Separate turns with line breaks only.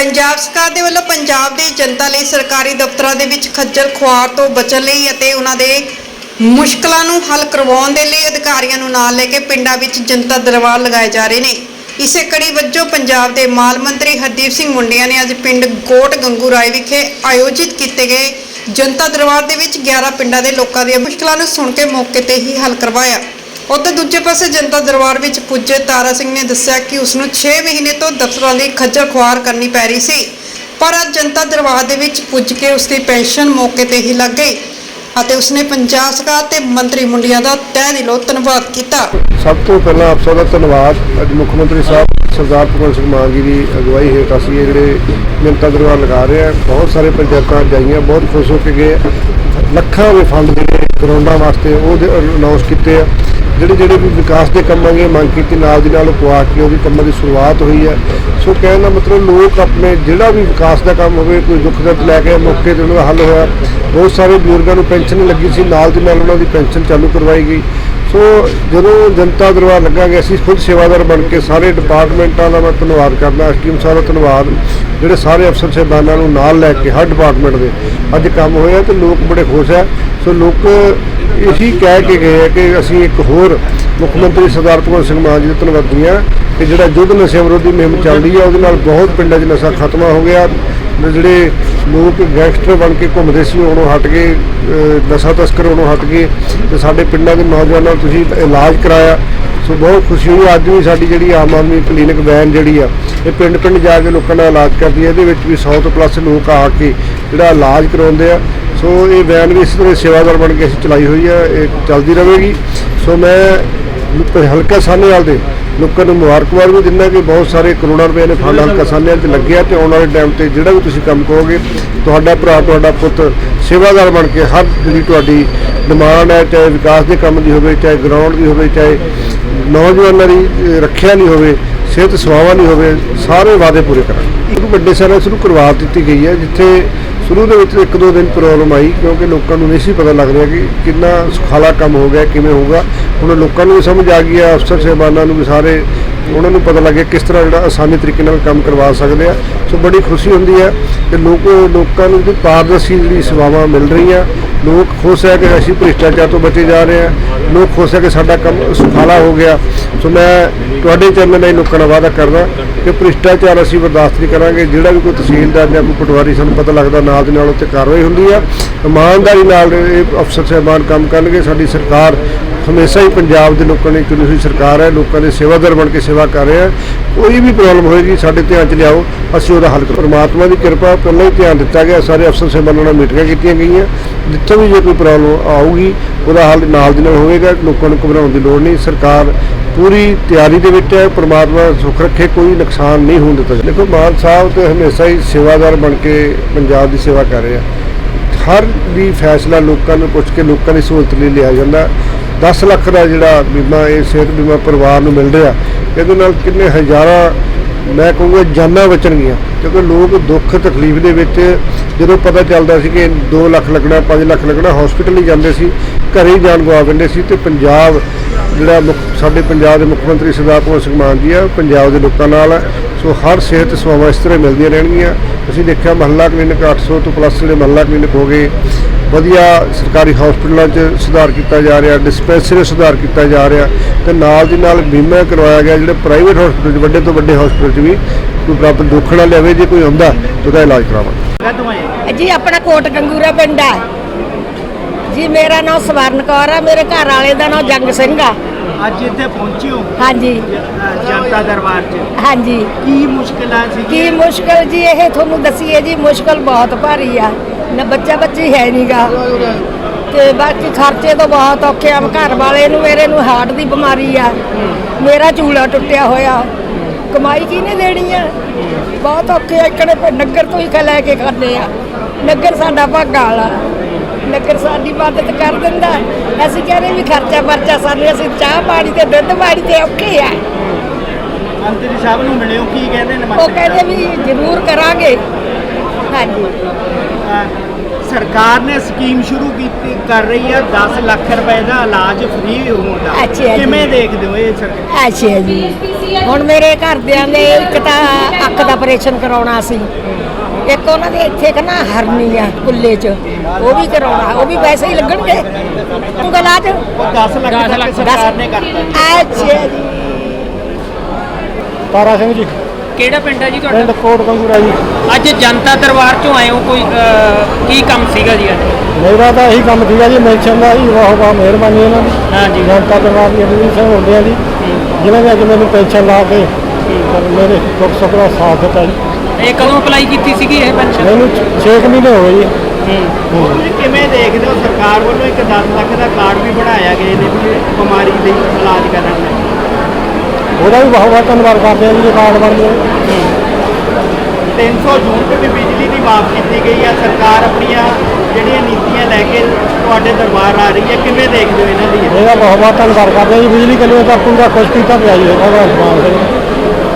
ਪੰਜਾਬ ਸਰਕਾਰ ਦੇ ਵੱਲੋਂ ਪੰਜਾਬ ਦੀ ਜਨਤਾ ਲਈ ਸਰਕਾਰੀ ਦਫ਼ਤਰਾਂ ਦੇ ਵਿੱਚ ਖੱਜਲ ਖੁਆਰ ਤੋਂ ਬਚਣ ਲਈ ਅਤੇ ਉਹਨਾਂ ਦੇ ਮੁਸ਼ਕਲਾਂ ਨੂੰ ਹੱਲ ਕਰਵਾਉਣ ਦੇ ਲਈ ਅਧਿਕਾਰੀਆਂ ਨੂੰ ਨਾਲ ਲੈ ਕੇ ਪਿੰਡਾਂ ਵਿੱਚ ਜਨਤਾ ਦਰਬਾਰ ਲਗਾਏ ਜਾ ਰਹੇ ਨੇ। ਇਸੇ ਕੜੀ ਵਜੋਂ ਪੰਜਾਬ ਦੇ ਮਾਲ ਮੰਤਰੀ ਹਰਦੀਪ ਸਿੰਘ ਮੁੰਡਿਆ ਨੇ ਅੱਜ ਪਿੰਡ ਕੋਟ ਗੰਗੂ ਰਾਏ ਵਿਖੇ ਆਯੋਜਿਤ ਕੀਤੇ ਗਏ ਜਨਤਾ ਦਰਬਾਰ ਦੇ ਵਿੱਚ 11 ਪਿੰਡਾਂ ਦੇ ਲੋਕਾਂ ਦੀਆਂ ਮੁਸ਼ਕਲਾਂ ਨੂੰ ਸੁਣ ਕੇ ਮੌਕੇ ਤੇ ਹੀ ਹੱਲ ਕਰਵਾਇਆ। ਉੱਥੇ ਦੂਜੇ ਪਾਸੇ ਜਨਤਾ ਦਰਬਾਰ ਵਿੱਚ ਪੁੱਜੇ ਤਾਰਾ ਸਿੰਘ ਨੇ ਦੱਸਿਆ ਕਿ ਉਸ ਨੂੰ 6 ਮਹੀਨੇ ਤੋਂ ਦਫ਼ਤਰਾਂ ਦੀ ਖੱਜਲ ਖੁਆਰ ਕਰਨੀ ਪੈ ਰਹੀ ਸੀ। ਪਰ ਅੱਜ ਜਨਤਾ ਦਰਬਾਰ ਦੇ ਵਿੱਚ ਪੁੱਜ ਕੇ ਉਸ ਦੀ ਪੈਨਸ਼ਨ ਮੌਕੇ ਤੇ ਹੀ ਲੱਗ ਗਈ ਅਤੇ ਉਸਨੇ ਪੰਜਾਬ ਸਰਕਾਰ ਤੇ ਮੰਤਰੀ ਮੁੰਡਿਆਂ ਦਾ ਤਹਿ ਦਿਲੋਂ ਧੰਨਵਾਦ ਕੀਤਾ।
ਸਭ ਤੋਂ ਪਹਿਲਾਂ ਆਪ ਸਭ ਦਾ ਧੰਨਵਾਦ। ਅੱਜ ਮੁੱਖ ਮੰਤਰੀ ਸਾਹਿਬ ਸਰਦਾਰ ਭਗਵੰਤ ਸਿੰਘ ਮਾਨ ਜੀ ਦੀ ਅਗਵਾਈ ਹੇਠ ਅਸੀਂ ਇਹ ਜਿਹੜੇ ਮਿੰਤਾ ਦਰਬਾਰ ਲਗਾ ਰਹੇ ਹਾਂ, ਬਹੁਤ ਸਾਰੇ ਪੰਚਾਇਤਾਂ ਜਾਈਆਂ, ਬਹੁਤ ਖੁਸ਼ ਹੋ ਕੇ ਗਏ। ਲੱਖਾਂ ਦੇ ਫੰਡ ਜਿਹੜੇ ਗਰਾਊਂਡਾਂ ਵਾਸਤੇ ਉਹ ਅਨਾਉਂਸ ਕੀਤੇ ਆ। ਜਿਹੜੇ ਜਿਹੜੇ ਵੀ ਵਿਕਾਸ ਦੇ ਕੰਮਾਂ ਦੀ ਮੰਗ ਕੀਤੀ, ਨਾਲ ਦੀ ਨਾਲ ਉਹ ਪਵਾ ਕੇ ਉਹਦੀ ਕੰਮਾਂ ਦੀ ਸ਼ੁਰੂਆਤ ਹੋਈ ਹੈ। ਸੋ ਕਹਿਣ ਦਾ ਮਤਲਬ ਲੋਕ ਆਪਣੇ ਜਿਹੜਾ ਵੀ ਵਿਕਾਸ ਦਾ ਕੰਮ ਹੋਵੇ, ਕੋਈ ਦੁੱਖ ਦਰਦ ਲੈ ਕੇ ਮੌਕੇ ਤੇ ਉਹਨਾਂ ਦਾ ਹੱਲ ਹੋਇਆ। ਬਹੁਤ ਸਾਰੇ ਬਜ਼ੁਰਗਾਂ ਨੂੰ ਪੈਨਸ਼ਨ ਲੱਗੀ ਸੀ, ਨਾਲ ਦੀ ਨਾਲ ਉਹਨਾਂ ਦੀ ਪੈਨਸ਼ਨ ਚਾਲੂ ਕਰਵਾਈ ਗਈ। ਸੋ ਜਦੋਂ ਜਨਤਾ ਦਰਬਾਰ ਲੱਗਾਂਗੇ, ਅਸੀਂ ਖੁਦ ਸੇਵਾਦਾਰ ਬਣ ਕੇ ਸਾਰੇ ਡਿਪਾਰਟਮੈਂਟਾਂ ਦਾ ਮੈਂ ਧੰਨਵਾਦ ਕਰਦਾ ਐਸਟੀਐਮ ਸਾਹਿਬ ਸਾਰਾ ਧੰਨਵਾਦ, ਜਿਹੜੇ ਸਾਰੇ ਅਫਸਰ ਸਾਹਿਬਾਨਾਂ ਨੂੰ ਨਾਲ ਲੈ ਕੇ ਹਰ ਡਿਪਾਰਟਮੈਂਟ ਦੇ। ਅੱਜ ਕੰਮ ਹੋਇਆ ਤੇ ਲੋਕ ਬੜੇ ਖੁਸ਼ ਹੈ। ਸੋ ਲੋਕ ਇਹੀ ਕਹਿ ਕੇ ਗਏ ਆ ਕਿ ਅਸੀਂ ਇੱਕ ਹੋਰ ਮੁੱਖ ਮੰਤਰੀ ਸਰਦਾਰ ਭਗਵੰਤ ਸਿੰਘ ਮਾਨ ਜੀ ਦਾ ਧੰਨਵਾਦੀ ਹਾਂ ਕਿ ਜਿਹੜਾ ਯੁੱਧ ਨਸ਼ਾ ਵਿਰੋਧੀ ਮੁਹਿੰਮ ਚੱਲਦੀ ਹੈ, ਉਹਦੇ ਨਾਲ ਬਹੁਤ ਪਿੰਡਾਂ 'ਚ ਨਸ਼ਾ ਖਤਮ ਹੋ ਗਿਆ। ਜਿਹੜੇ ਲੋਕ ਗੈਂਗਸਟਰ ਬਣ ਕੇ ਘੁੰਮਦੇ ਸੀ, ਉਹਨੂੰ ਹਟ ਗਏ ਨਸ਼ਾ ਤਸਕਰ ਉਹਨੂੰ ਹਟ ਗਏ ਤੇ ਸਾਡੇ ਪਿੰਡਾਂ ਦੇ ਨੌਜਵਾਨਾਂ ਨੂੰ ਤੁਸੀਂ ਇਲਾਜ ਕਰਾਇਆ। ਸੋ ਬਹੁਤ ਖੁਸ਼ੀ ਹੋਈ। ਅੱਜ ਵੀ ਸਾਡੀ ਜਿਹੜੀ ਆਮ ਆਦਮੀ ਕਲੀਨਿਕ ਵੈਨ ਜਿਹੜੀ ਆ, ਇਹ ਪਿੰਡ ਪਿੰਡ ਜਾ ਕੇ ਲੋਕਾਂ ਦਾ ਇਲਾਜ ਕਰਦੀ ਹੈ ਇਹਦੇ ਵਿੱਚ ਵੀ 100 ਤੋਂ ਪਲੱਸ ਲੋਕ ਆ ਕੇ ਜਿਹੜਾ ਇਲਾਜ ਕਰਾਉਂਦੇ ਆ। ਸੋ ਇਹ ਵੈਨ ਵੀ ਇਸ ਤਰ੍ਹਾਂ ਸੇਵਾਦਾਰ ਬਣ ਕੇ ਅਸੀਂ ਚਲਾਈ ਹੋਈ ਆ। ਇਹ ਚੱਲਦੀ ਰਹੇਗੀ। ਸੋ ਮੈਂ ਹਲਕਾ ਸਾਹਨੇਵਾਲ ਦੇ ਲੋਕਾਂ ਨੂੰ ਮੁਬਾਰਕਬਾਦ ਵੀ ਦਿੰਦਾ ਕਿ ਬਹੁਤ ਸਾਰੇ ਕਰੋੜਾਂ ਰੁਪਏ ਨੇ ਫੰਡ ਹਲਕਾ ਸਾਹਨੇਵਾਲ 'ਤੇ ਲੱਗਿਆ ਤੇ ਆਉਣ ਵਾਲੇ ਟਾਈਮ ਤੇ ਜਿਹੜਾ ਵੀ ਤੁਸੀਂ ਕੰਮ ਕਰੋਗੇ ਤੁਹਾਡਾ ਭਰਾ, ਤੁਹਾਡਾ ਪੁੱਤ ਸੇਵਾਦਾਰ ਬਣ ਕੇ ਹਰ ਜਿਹੜੀ ਤੁਹਾਡੀ ਡਿਮਾਂਡ ਹੈ, ਚਾਹੇ ਵਿਕਾਸ ਦੇ ਕੰਮ ਦੀ ਹੋਵੇ, ਚਾਹੇ ਗਰਾਊਂਡ ਦੀ ਹੋਵੇ, ਚਾਹੇ ਨੌਜਵਾਨਾਂ ਦੀ ਰੱਖਿਆ ਨਹੀਂ ਹੋਵੇ, ਸਿਹਤ ਸੇਵਾਵਾਂ ਨਹੀਂ ਹੋਵੇ, ਸਾਰੇ ਵਾਅਦੇ ਪੂਰੇ ਕਰਾਂਗੇ। ਇੱਕ ਵੱਡੇ ਸ਼ਹਿਰਾਂ ਸ਼ੁਰੂ ਕਰਵਾ ਦਿੱਤੀ ਗਈ ਹੈ, ਜਿੱਥੇ ਸ਼ੁਰੂ ਦੇ ਵਿੱਚ ਇੱਕ ਦੋ ਦਿਨ ਪ੍ਰੋਬਲਮ ਆਈ ਕਿਉਂਕਿ ਲੋਕਾਂ ਨੂੰ ਨਹੀਂ ਸੀ ਪਤਾ ਲੱਗ ਰਿਹਾ ਕਿ ਕਿੰਨਾ ਸੁਖਾਲਾ ਕੰਮ ਹੋ ਗਿਆ, ਕਿਵੇਂ ਹੋਊਗਾ। ਹੁਣ ਲੋਕਾਂ ਨੂੰ ਵੀ ਸਮਝ ਆ ਗਈ ਆ, ਅਫਸਰ ਸਾਹਿਬਾਨਾਂ ਨੂੰ ਵੀ ਸਾਰੇ ਉਹਨਾਂ ਨੂੰ ਪਤਾ ਲੱਗਿਆ ਕਿਸ ਤਰ੍ਹਾਂ ਜਿਹੜਾ ਆਸਾਨੀ ਤਰੀਕੇ ਨਾਲ ਕੰਮ ਕਰਵਾ ਸਕਦੇ ਆ। ਸੋ ਬੜੀ ਖੁਸ਼ੀ ਹੁੰਦੀ ਹੈ ਕਿ ਲੋਕ, ਲੋਕਾਂ ਨੂੰ ਜਿਹੜੀ ਪਾਰਦਰਸ਼ੀ ਜਿਹੜੀ ਸੇਵਾਵਾਂ ਮਿਲ ਰਹੀਆਂ। ਲੋਕ ਖੁਸ਼ ਹੈ ਕਿ ਅਸੀਂ ਭ੍ਰਿਸ਼ਟਾਚਾਰ ਤੋਂ ਬਚੇ ਜਾ ਰਹੇ ਹਾਂ ਲੋਕ ਖੁਸ਼ ਹੈ ਕਿ ਸਾਡਾ ਕੰਮ ਸੁਖਾਲਾ ਹੋ ਗਿਆ। ਸੋ ਮੈਂ ਤੁਹਾਡੇ ਚੈਨਲ ਲਈ ਲੋਕਾਂ ਨਾਲ ਵਾਅਦਾ ਕਰਦਾ ਕਿ ਭ੍ਰਿਸ਼ਟਾਚਾਰ ਅਸੀਂ ਬਰਦਾਸ਼ਤ ਨਹੀਂ ਕਰਾਂਗੇ। ਜਿਹੜਾ ਵੀ ਕੋਈ ਤਹਿਸੀਲਦਾਰ ਜਾਂ ਕੋਈ ਪਟਵਾਰੀ ਸਾਨੂੰ ਪਤਾ ਲੱਗਦਾ ਨਾਲ ਦੇ ਨਾਲ ਉੱਤੇ ਕਾਰਵਾਈ ਹੁੰਦੀ ਆ। ਇਮਾਨਦਾਰੀ ਨਾਲ ਇਹ ਅਫਸਰ ਸਾਹਿਬਾਨ ਕੰਮ ਕਰਨਗੇ। ਸਾਡੀ ਸਰਕਾਰ ਹਮੇਸ਼ਾ ਹੀ ਪੰਜਾਬ ਦੇ ਲੋਕਾਂ ਨੇ ਚੁਣੀ ਹੋਈ ਸਰਕਾਰ ਹੈ, ਲੋਕਾਂ ਦੇ ਸੇਵਾਦਾਰ ਬਣ ਕੇ ਸੇਵਾ ਕਰ ਰਹੇ ਆ ਕੋਈ ਵੀ ਪ੍ਰੋਬਲਮ ਹੋਏਗੀ, ਸਾਡੇ ਧਿਆਨ 'ਚ ਲਿਆਓ, ਅਸੀਂ ਉਹਦਾ ਹੱਲ ਕਰਾਂਗੇ। ਪਰਮਾਤਮਾ ਦੀ ਕਿਰਪਾ, ਪਹਿਲਾਂ ਹੀ ਧਿਆਨ ਦਿੱਤਾ ਗਿਆ, ਸਾਰੇ ਅਫਸਰ ਸਾਹਿਬਾਨਾਂ ਨਾਲ ਮੀਟਿੰਗਾਂ ਕੀਤੀਆਂ ਗਈਆਂ। ਜਿੱਥੇ ਵੀ ਜੇ ਕੋਈ ਪ੍ਰੋਬਲਮ ਆਊਗੀ, ਉਹਦਾ ਹੱਲ ਨਾਲ ਦੀ ਨਾਲ ਹੋਵੇਗਾ, ਲੋਕਾਂ ਨੂੰ ਘਬਰਾਉਣ ਦੀ ਲੋੜ ਨਹੀਂ। ਸਰਕਾਰ ਪੂਰੀ ਤਿਆਰੀ ਦੇ ਵਿੱਚ ਹੈ, ਪ੍ਰਮਾਤਮਾ ਸੁੱਖ ਰੱਖੇ, ਕੋਈ ਨੁਕਸਾਨ ਨਹੀਂ ਹੋਣ ਦਿੱਤਾ। ਦੇਖੋ, ਮਾਨ ਸਾਹਿਬ ਤੇ ਹਮੇਸ਼ਾ ਹੀ ਸੇਵਾਦਾਰ ਬਣ ਕੇ ਪੰਜਾਬ ਦੀ ਸੇਵਾ ਕਰ ਰਹੇ ਆ। ਹਰ ਵੀ ਫੈਸਲਾ ਲੋਕਾਂ ਨੂੰ ਪੁੱਛ ਕੇ ਲੋਕਾਂ ਦੀ ਸਹੂਲਤ ਲਈ ਲਿਆ ਜਾਂਦਾ। 10 ਲੱਖ ਦਾ ਜਿਹੜਾ ਬੀਮਾ, ਇਹ ਸਿਹਤ ਬੀਮਾ ਪਰਿਵਾਰ ਨੂੰ ਮਿਲ ਰਿਹਾ, ਇਹਦੇ ਨਾਲ ਕਿੰਨੇ ਹਜ਼ਾਰਾਂ, ਮੈਂ ਕਹੂੰਗਾ ਜਾਨਾਂ ਬਚਣਗੀਆਂ। ਕਿਉਂਕਿ ਲੋਕ ਦੁੱਖ, ਤਕਲੀਫ ਦੇ ਵਿੱਚ ਜਦੋਂ ਪਤਾ ਚੱਲਦਾ ਸੀ ਕਿ 2 ਲੱਖ ਲੱਗਣਾ 5 ਲੱਖ ਲੱਗਣਾ ਹਸਪੀਟਲ ਹੀ ਜਾਂਦੇ ਸੀ, ਘਰੇ ਹੀ ਜਾਨ ਗਵਾ ਦਿੰਦੇ ਸੀ ਤੇ ਪੰਜਾਬ ਜਿਹੜਾ ਮੁੱਖ, ਸਾਡੇ ਪੰਜਾਬ ਦੇ ਮੁੱਖ ਮੰਤਰੀ ਸਰਦਾਰ ਭਗਵੰਤ ਸਿੰਘ ਮਾਨ ਜੀ ਆ ਪੰਜਾਬ ਦੇ ਲੋਕਾਂ ਨਾਲ ਸੋ ਹਰ ਸਿਹਤ ਸੇਵਾਵਾਂ ਇਸ ਤਰ੍ਹਾਂ ਮਿਲਦੀਆਂ ਰਹਿਣਗੀਆਂ। ਅਸੀਂ ਦੇਖਿਆ ਮਹੱਲਾ ਕਲੀਨਿਕ 800 ਤੋਂ ਪਲੱਸ ਜਿਹੜੇ ਮਹੱਲਾ ਕਲੀਨਿਕ ਹੋ ਗਏ। ਵਧੀਆ ਸਰਕਾਰੀ ਹਸਪਤਾਲਾਂ 'ਚ ਸੁਧਾਰ ਕੀਤਾ ਜਾ ਰਿਹਾ ਡਿਸਪੈਂਸਰੀ ਸੁਧਾਰ ਕੀਤਾ ਜਾ ਰਿਹਾ ਤੇ ਨਾਲ ਦੀ ਨਾਲ ਬੀਮਾ ਕਰਵਾਇਆ ਗਿਆ ਜਿਹੜੇ ਪ੍ਰਾਈਵੇਟ ਹਸਪਤਾਲ 'ਚ, ਵੱਡੇ ਤੋਂ ਵੱਡੇ ਹਸਪਤਾਲ 'ਚ ਵੀ ਕੋਈ ਪ੍ਰਾਪਤ ਦੁੱਖ ਨਾ ਲਿਆਵੇ, ਜੇ ਕੋਈ ਹੁੰਦਾ ਤਾਂ ਉਹਦਾ ਇਲਾਜ ਕਰਾਵਾਂਗੇ।
ਜੀ, ਆਪਣਾ ਕੋਟ ਗੰਗੂਰਾ ਪਿੰਡ ਹੈ ਜੀ, ਮੇਰਾ ਨਾਮ ਸਵਰਨ ਕੌਰ ਆ, ਮੇਰੇ ਘਰ ਵਾਲੇ ਦਾ ਨਾਮ ਜੰਗ ਸਿੰਘ ਆ।
ਅੱਜ ਇੱਥੇ ਪਹੁੰਚੇ ਹੋ?
ਹਾਂਜੀ।
ਜਨਤਾ ਦਰਬਾਰ 'ਚ।
ਹਾਂਜੀ।
ਕੀ ਮੁਸ਼ਕਲਾਂ ਸੀ
ਕੀ ਮੁਸ਼ਕਲ ਜੀ ਇਹ ਤੁਹਾਨੂੰ ਦਸੀਏ ਜੀ ਮੁਸ਼ਕਲ ਬਹੁਤ ਭਾਰੀ ਆ। ਨਾ ਬੱਚਾ ਬੱਚੀ ਹੈ ਨਹੀਂਗਾ ਤੇ ਬਾਕੀ ਖਰਚੇ ਤੋਂ ਬਹੁਤ ਔਖੇ ਆ। ਘਰ ਵਾਲੇ ਨੂੰ ਮੇਰੇ ਨੂੰ ਹਾਰਟ ਦੀ ਬਿਮਾਰੀ ਆ। ਮੇਰਾ ਚੂਲਾ ਟੁੱਟਿਆ ਹੋਇਆ। ਕਮਾਈ ਕਿਹਨੇ ਦੇਣੀ ਆ? ਬਹੁਤ ਔਖੇ ਆ। ਇਕੜੇ ਪੇ ਨਗਰ ਤੋਂ ਹੀ ਖ ਲੈ ਕੇ ਖਾਂਦੇ ਆ। ਨਗਰ ਸਾਡਾ ਭਾਗਾ ਵਾਲਾ। ਨਗਰ ਸਾਡੀ ਮਦਦ ਕਰ ਦਿੰਦਾ। ਅਸੀਂ ਕਹਿੰਦੇ ਵੀ ਖਰਚਾ ਪਰਚਾ ਸਾਨੂੰ ਅਸੀਂ ਚਾਹ ਪਾਣੀ ਤੇ ਦੁੱਧ ਪਾਣੀ ਤੇ ਔਖੇ ਆ।
ਮੰਤਰੀ ਸਾਹਿਬ ਨੂੰ ਮਿਲਿਓ ਕੀ ਕਹਿੰਦੇ ਨੇ
ਉਹ ਕਹਿੰਦੇ ਵੀ ਜ਼ਰੂਰ ਕਰਾਂਗੇ। ਹਾਂਜੀ।
ਸਰਕਾਰ ਨੇ ਸਕੀਮ ਸ਼ੁਰੂ ਕੀਤੀ ਕਰ ਰਹੀ ਹੈ 10 ਲੱਖ ਰੁਪਏ ਦਾ ਇਲਾਜ ਫ੍ਰੀ ਹੋਣ ਦਾ। ਕਿਵੇਂ ਦੇਖਦੇ ਹੋ ਇਹ ਸਰਕਾਰ
ਅੱਛਾ ਜੀ। ਹੁਣ ਮੇਰੇ ਘਰਦਿਆਂ ਦੇ ਇੱਕ ਤਾਂ ਅੱਖ ਦਾ ਆਪਰੇਸ਼ਨ ਕਰਾਉਣਾ ਸੀ। ਇੱਕ ਉਹਨਾਂ ਦੇ ਇੱਥੇ ਕਨਾ ਹਰਨੀ ਆ ਕੁੱਲੇ 'ਚ ਉਹ ਵੀ ਕਰਾਉਣਾ ਉਹ ਵੀ ਪੈਸੇ ਹੀ ਲੱਗਣਗੇ। ਉਂਗਲਾਂ 'ਚ?
ਉਹ 10 ਲੱਖ ਤੱਕ ਸਰਕਾਰ ਨੇ ਕਰਤਾ
ਅੱਛਾ ਜੀ।
ਤਾਰਾ ਸਿੰਘ ਜੀ।
ਕਿਹੜਾ ਪਿੰਡ ਹੈ ਜੀ ਤੁਹਾਡਾ?
ਪਿੰਡ ਕੋਟ ਕੰਗੂਰਾ ਜੀ।
ਅੱਜ ਜਨਤਾ ਦਰਬਾਰ ਚੋਂ ਆਏ ਹੋ ਕੋਈ ਕੀ ਕੰਮ ਸੀਗਾ ਜੀ ਅੱਜ?
ਮੇਰਾ ਤਾਂ ਇਹੀ ਕੰਮ ਸੀਗਾ ਜੀ ਮੈਂਸ਼ਨ ਦਾ ਜੀ ਬਹੁਤ ਬਹੁਤ ਮਿਹਰਬਾਨੀ ਇਹਨਾਂ ਦੀ।
ਹਾਂਜੀ
ਜਨਤਾ ਦਰਬਾਰ ਦੀ ਸਿੰਘ ਹੁੰਦੇ ਆ ਜੀ। ਜਿਨ੍ਹਾਂ ਨੇ ਅੱਜ ਮੈਨੂੰ ਪੈਨਸ਼ਨ ਲਾ ਕੇ ਤੇ ਮੇਰੇ ਦੁੱਖ ਸੁੱਖ ਦਾ ਸਾਥ ਦਿੱਤਾ ਜੀ।
ਇਹ ਕਦੋਂ ਅਪਲਾਈ ਕੀਤੀ ਸੀਗੀ ਇਹ ਪੈਨਸ਼ਨ?
ਮੈਨੂੰ 6 ਮਹੀਨੇ ਹੋ ਗਏ ਜੀ।
ਤੁਸੀਂ ਕਿਵੇਂ ਦੇਖਦੇ ਹੋ ਸਰਕਾਰ ਵੱਲੋਂ ਇੱਕ 10 ਲੱਖ ਦਾ ਕਾਰਡ ਵੀ ਬਣਾਇਆ ਗਿਆ ਇਹਦੇ ਵੀ ਬਿਮਾਰੀ ਲਈ ਇਲਾਜ ਕਰਨ ਲਈ?
ਉਹਦਾ ਵੀ ਬਹੁਤ ਬਹੁਤ ਧੰਨਵਾਦ ਕਰਦੇ ਆ ਜੀ ਜੇ ਕਾਰਡ ਬਣ ਜਾਵੇ।
300 ਯੂਨਿਟ ਵੀ ਬਿਜਲੀ ਦੀ ਮਾਫ ਕੀਤੀ ਗਈ ਹੈ ਸਰਕਾਰ ਆਪਣੀਆਂ ਜਿਹੜੀਆਂ ਨੀਤੀਆਂ ਲੈ ਕੇ ਤੁਹਾਡੇ ਦਰਬਾਰ ਆ ਰਹੀ ਹੈ ਕਿਵੇਂ ਦੇਖਦੇ ਹੋ ਇਹਨਾਂ ਦੀ?
ਇਹਦਾ ਬਹੁਤ ਬਹੁਤ ਧੰਨਵਾਦ ਕਰਦੇ ਆ ਜੀ ਬਿਜਲੀ ਕਲਿਓ ਤਾਂ ਪੂਰਾ ਖੁਸ਼ ਕੀਤਾ ਪਿਆ ਜੀ ਇਹਦਾ ਸਮਾਨ